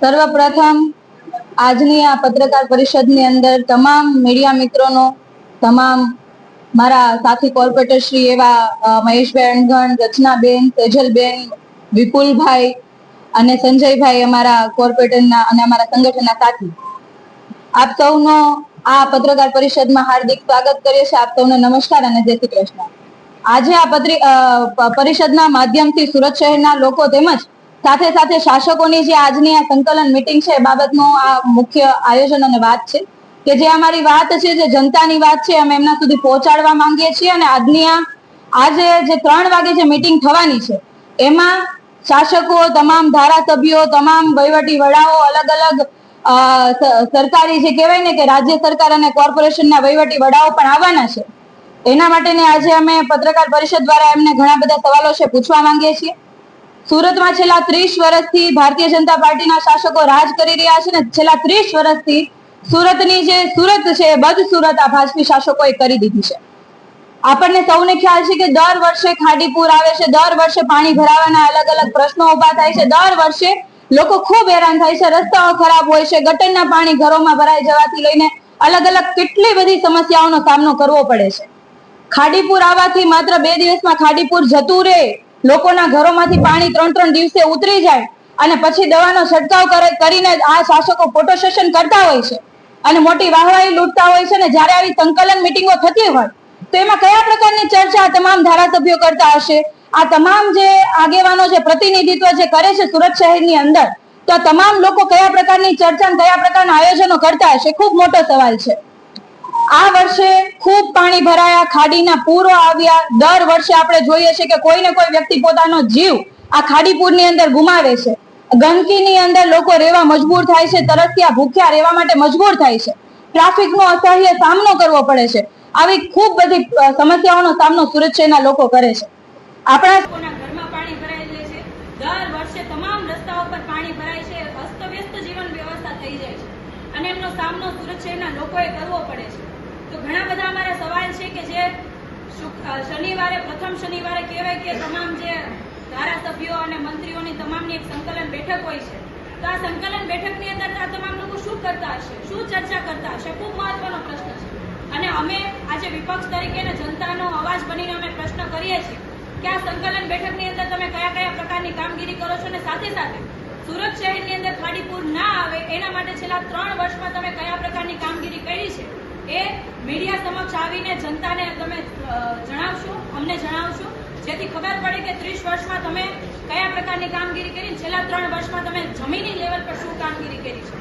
સર્વપ્રથમ આજની આ પત્રકાર પરિષદની અંદર તમામ મીડિયા મિત્રોનો, તમામ મારા સાથી કોર્પોરેટર શ્રી એવા મહેશભાઈ અણગણ, રચનાબેન સેજલબેન વિપુલભાઈ અને સંજયભાઈ અમારા કોર્પોરેટરના અને અમારા સંગઠનના સાથી. આપ સૌનો આ પત્રકાર પરિષદમાં હાર્દિક સ્વાગત કરીએ છીએ. આપ સૌને નમસ્કાર અને જય શ્રી કૃષ્ણ. આજે આ પરિષદના માધ્યમથી સુરત શહેરના લોકો તેમજ સાથે સાથે શાસકોની જે આજની આ સંકલન મિટિંગ છે, એ બાબતનું આ મુખ્ય આયોજન અને વાત છે કે જે અમારી વાત છે, જે જનતાની વાત છે, અમે એમના સુધી પહોંચાડવા માંગીએ છીએ અને આજની આજે જે ત્રણ વાગે જે મિટિંગ થવાની છે, એમાં શાસકો, તમામ ધારાસભ્યો, તમામ વહીવટી વડાઓ, અલગ અલગ સરકારી જે કહેવાય ને કે રાજ્ય સરકાર અને કોર્પોરેશનના વહીવટી વડાઓ પણ આવવાના છે. એના માટેની આજે અમે પત્રકાર પરિષદ દ્વારા એમને ઘણા બધા સવાલો છે પૂછવા માંગીએ છીએ. સુરતમાં છેલ્લા ત્રીસ વર્ષથી ભારતીય જનતા પાર્ટીના શાસકો રાજ કરી રહ્યા છે ને છેલ્લા ત્રીસ વર્ષથી સુરતની જે સુરત છે, બદ સુરત આ ભાજપી શાસકોએ કરી દીધી છે. આપણને સૌને ખ્યાલ છે કે દર વર્ષે ખાડીપુર આવે છે, દર વર્ષે પાણી ભરાવાના અલગ અલગ પ્રશ્નો ઊભા થાય છે, દર વર્ષે લોકો ખૂબ હેરાન થાય છે, રસ્તાઓ ખરાબ હોય છે, ગટરના પાણી ઘરોમાં ભરાઈ જવાથી લઈને અલગ અલગ કેટલી બધી સમસ્યાઓનો સામનો કરવો પડે છે. ખાડીપુર આવવાથી માત્ર બે દિવસમાં ખાડીપુર જતું રહે લોકોના ઘરોમાંથી પાણી ત્રણ ત્રણ દિવસે ઉતરી જાય અને પછી દવાનો છંટકાવ કરે કરીને આ શાસકો ફોટો સેશન કરતા હોય છે. અને મોટી વાહવાહી લૂંટતા હોય છે ને જ્યારે આવી સંકલન મિટિંગો થતી હોય, તો એમાં કયા પ્રકારની ચર્ચા તમામ ધારાસભ્યો કરતા હશે? આ તમામ જે આગેવાનો જે પ્રતિનિધિત્વ જે કરે છે સુરત શહેરની અંદર, તો તમામ લોકો કયા પ્રકારની ચર્ચા કયા પ્રકારના આયોજનો કરતા હશે? ખૂબ મોટો સવાલ છે. આ વર્ષે ખૂબ પાણી ભરાયા, ખાડીના પૂરો આવ્યા. દર વર્ષે આપણે જોઈએ છે કે કોઈ ને કોઈ વ્યક્તિ પોતાનો જીવ આ ખાડીપુરની અંદર ગુમાવે છે. ગંદકીની અંદર લોકો રહેવા મજબૂર થાય છે તરસ્યા ભૂખ્યા રહેવા માટે મજબૂર થાય છે. ટ્રાફિકનો અસહ્ય સામનો કરવો પડે છે. આવી ખૂબ બધી સમસ્યાઓનો સામનો સુરત શહેરના લોકો કરે છે. આપણા અને એમનો સામનો સુરત શહેરના લોકોએ કરવો પડે છે. ઘણા બધા અમારા સવાલ છે કે જે શનિવારે, પ્રથમ શનિવારે કહેવાય કે તમામ જે ધારાસભ્યો અને મંત્રીઓની તમામની એક સંકલન બેઠક હોય છે. તો આ સંકલન બેઠકની અંદર આ તમામ લોકો શું કરતા હશે? શું ચર્ચા કરતા હશે? ખૂબ મહત્વનો પ્રશ્ન છે. અને અમે આજે વિપક્ષ તરીકે અને જનતાનો અવાજ બનીને અમે પ્રશ્ન કરીએ છીએ કે આ સંકલન બેઠકની અંદર તમે કયા કયા પ્રકારની કામગીરી કરો છો અને સાથે સાથે સુરત શહેરની અંદર ખાડીપુર ના આવે, એના માટે છેલ્લા ત્રણ વર્ષમાં તમે કયા પ્રકારની કામગીરી કરી છે? એ મીડિયા સમક્ષ આવીને જનતાને તમે જણાવશો, અમને જણાવશો. જેથી ખબર પડે કે ત્રીસ વર્ષમાં તમે કયા પ્રકારની કામગીરી કરી છેલ્લા ત્રણ વર્ષમાં તમે જમીની લેવલ પર શું કામગીરી કરી છે?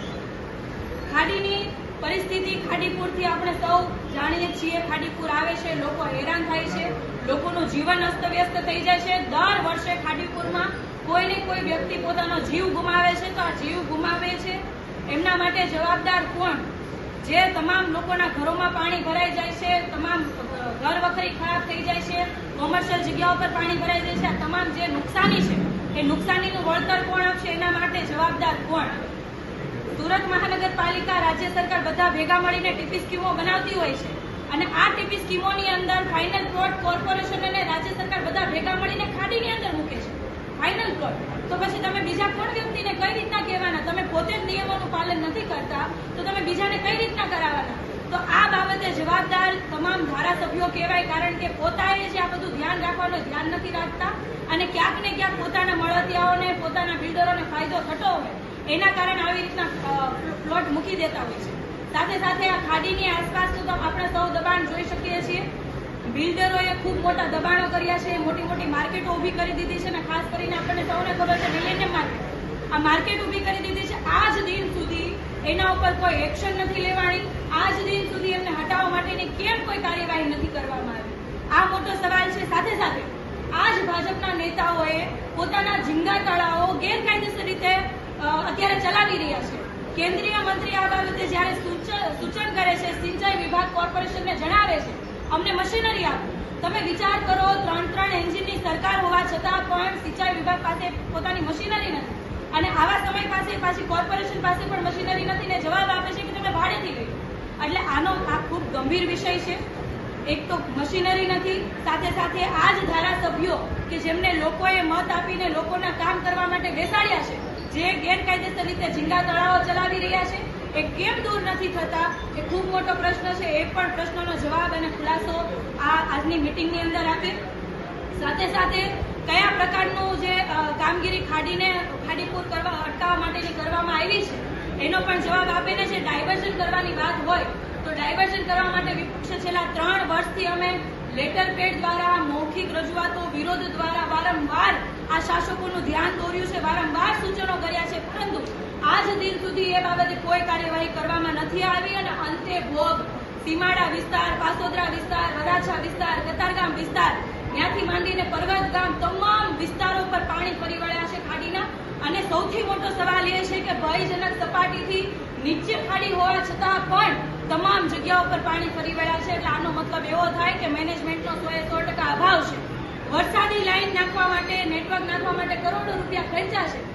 ખાડીની પરિસ્થિતિ ખાડીપુરથી આપણે સૌ જાણીએ છીએ. ખાડીપુર આવે છે, લોકો હેરાન થાય છે. લોકોનું જીવન અસ્તવ્યસ્ત થઈ જાય છે. દર વર્ષે ખાડીપુરમાં કોઈ ને કોઈ વ્યક્તિ પોતાનો જીવ ગુમાવે છે. તો આ જીવ ગુમાવે છે. એમના માટે જવાબદાર કોણ? જે તમામ લોકોના ઘરોમાં પાણી ભરાઈ જાય છે, તમામ ઘર વખરી ખરાબ થઈ જાય છે કોમર્શિયલ જગ્યાઓ પર પાણી ભરાઈ જાય છે, આ તમામ જે નુકસાની છે, એ નુકસાનીનું વળતર કોણ આપશે? એના માટે જવાબદાર કોણ? સુરત મહાનગરપાલિકા રાજ્ય સરકાર બધા ભેગા મળીને ટીપી સ્કીમો બનાવતી હોય છે. અને આ ટીપી સ્કીમોની અંદર ફાઇનલ પ્લોટ કોર્પોરેશન અને રાજ્ય સરકાર બધા ભેગા મળીને ખાડીની અંદર મૂકે છે પ્લોટ તો પછી તમે બીજા કોણ વ્યક્તિને કઈ રીતના કહેવાના? તમે પોતે જ નિયમોનું પાલન નથી કરતા, તો તમે બીજાને કઈ રીતના કરાવવાના? તો આ બાબતે જવાબદાર તમામ ધારાસભ્યો કહેવાય, કારણ કે પોતાએ જે આ બધું ધ્યાન રાખવાનું ધ્યાન નથી રાખતા. અને ક્યાંક ને ક્યાંક પોતાના મળતિયાઓને, પોતાના બિલ્ડરોને ફાયદો થતો હોય, એના કારણે આવી રીતના પ્લોટ મૂકી દેતા હોય છે. સાથે સાથે આ ખાડીની આસપાસનું તો આપણે સૌ દબાણ જોઈ શકીએ છીએ. બિલ્ડરોએ ખૂબ મોટા દબાણો કર્યા છે, મોટી મોટી માર્કેટો ઊભી કરી દીધી છે અને ખાસ કરીને આપણને સૌને ખબર છે મિલેનિયમ માર્કેટ. આ માર્કેટ ઊભી કરી દીધી છે આજ દિન સુધી એના ઉપર કોઈ એક્શન નથી લેવાણી આજ દિન સુધી એમને હટાવવા માટેની કેમ કોઈ કાર્યવાહી નથી કરવામાં આવી? આ મોટો સવાલ છે. સાથે સાથે આજ ભાજપના નેતાઓએ પોતાના ઝીંગા તળાવો ગેરકાયદેસર રીતે અત્યારે ચલાવી રહ્યા છે. કેન્દ્રીય મંત્રી આ બાબતે જ્યારે સૂચ- સૂચન કરે છે, સિંચાઈ વિભાગ કોર્પોરેશનને જણાવે છે અમને મશીનરી આપો. તમે વિચાર કરો, ત્રણ ત્રણ એન્જિનની સરકાર હોવા છતાં પણ સિંચાઈ વિભાગ પાસે પોતાની મશીનરી નથી. અને આવા સમય પાસે, પાછી કોર્પોરેશન પાસે પણ મશીનરી નથી ને જવાબ આપે છે કે તમે ભાડેથી લઈ એટલે આનો આ ખૂબ ગંભીર વિષય છે. એક તો મશીનરી નથી, સાથે સાથે આ જ ધારાસભ્યો કે જેમને લોકોએ મત આપીને લોકોના કામ કરવા માટે બેસાડ્યા છે, જે ગેરકાયદેસર રીતે ઝીંગા તળાવો ચલાવી રહ્યા છે એ કેમ દૂર નથી થતા? એ ખૂબ મોટો પ્રશ્ન છે. એ પણ પ્રશ્નનો જવાબ અને ખુલાસો આ આજની મિટિંગની અંદર આપે. સાથે સાથે કયા પ્રકારનું જે કામગીરી ખાડીને, ખાડીપૂર કરવા, અટકાવવા માટેની કરવામાં આવી છે? એનો પણ જવાબ આપે છે, ડાયવર્ઝન કરવાની વાત હોય તો ડાયવર્ઝન કરવા માટે વિપક્ષે છેલ્લા ત્રણ વર્ષથી અમે લેટર પેડ દ્વારા, મૌખિક રજૂઆતો, વિરોધ દ્વારા વારંવાર આ શાસકોનું ધ્યાન દોર્યું છે, વારંવાર સૂચનો કર્યા છે. પરંતુ આજ દિન સુધી એ બાબતે કોઈ કાર્યવાહી કરવામાં નથી આવી અને અંતે ભોગ સીમાડા વિસ્તાર, પાસોદરા વિસ્તાર, વરાછા વિસ્તાર, કતારગામ વિસ્તાર, ત્યાંથી માંડીને પર્વત ગામ તમામ વિસ્તારો પર પાણી ફરી વળ્યા છે ખાડીના. અને સૌથી મોટો સવાલ એ છે કે ભયજનક સપાટીથી નીચે ખાડી હોવા છતાં પણ તમામ જગ્યાઓ પર પાણી ફરી વળ્યા છે. એટલે આનો મતલબ એવો થાય કે મેનેજમેન્ટનો સો એ સો ટકા અભાવ છે. વરસાદી લાઈન નાખવા માટે, નેટવર્ક નાખવા માટે કરોડો રૂપિયા પણ વરસાદી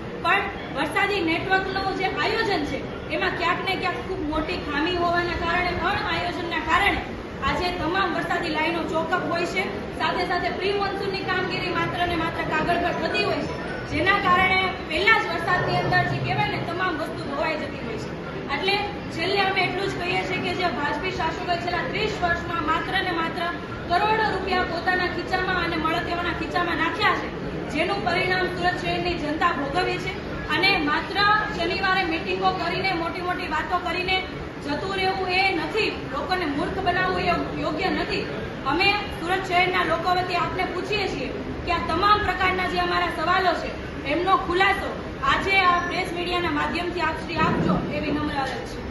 નેટવર્કનું જે આયોજન છે, એમાં ક્યાંક ને ક્યાંક ખૂબ મોટી ખામી હોવાના કારણે પણ આયોજનના કારણે આજે તમામ વરસાદી લાઈનો ચોકઅપ હોય છે. સાથે સાથે પ્રી મોન્સૂનની કામગીરી માત્ર ને માત્ર કાગળ પર થતી હોય છે. જેના કારણે પહેલા જ વરસાદની અંદર જે કહેવાય ને, તમામ વસ્તુ ધોવાઈ જતી હોય છે. એટલે છેલ્લે અમે એટલું જ કહીએ છીએ કે જે ભાજપી શાસકોએ છેલ્લા ત્રીસ વર્ષમાં માત્ર ને માત્ર કરોડો રૂપિયા પોતાના ખીચામાં અને મળતિયાઓના ખીચામાં નાખ્યા છે, જેનું પરિણામ સુરત શહેરની જનતા ભોગવી છે. અને માત્ર શનિવારે મિટિંગો કરીને, મોટી મોટી વાતો કરીને જતું રહેવું એ નથી. લોકોને મૂર્ખ બનાવવું એ યોગ્ય નથી. અમે સુરત શહેરના લોકો વતી આપને પૂછીએ છીએ કે આ તમામ પ્રકારના જે અમારા સવાલો છે, એમનો ખુલાસો આજે આ પ્રેસ મીડિયાના માધ્યમથી આપ શ્રી આપજો એવી નમ્ર અરજ છે.